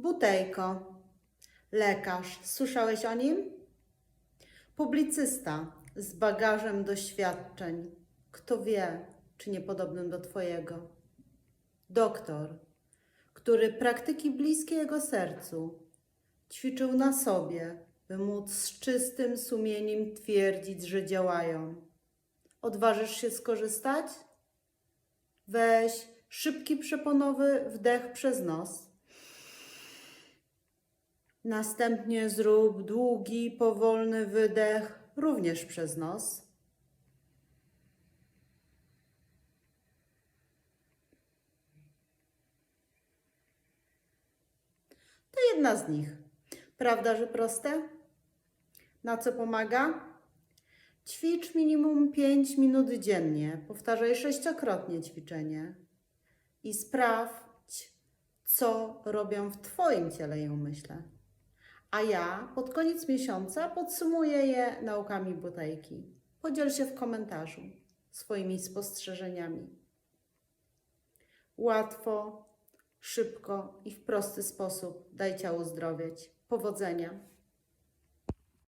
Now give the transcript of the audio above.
Butejko. Lekarz. Słyszałeś o nim? Publicysta z bagażem doświadczeń. Kto wie, czy niepodobnym do Twojego. Doktor, który praktyki bliskie jego sercu ćwiczył na sobie, by móc z czystym sumieniem twierdzić, że działają. Odważysz się skorzystać? Weź szybki przeponowy wdech przez nos. Następnie zrób długi, powolny wydech również przez nos. To jedna z nich. Prawda, że proste? Na co pomaga? Ćwicz minimum 5 minut dziennie. Powtarzaj sześciokrotnie ćwiczenie. I sprawdź, co robią w Twoim ciele i umyśle. A ja pod koniec miesiąca podsumuję je naukami butejki. Podziel się w komentarzu swoimi spostrzeżeniami. Łatwo, szybko i w prosty sposób daj ciału zdrowieć. Powodzenia!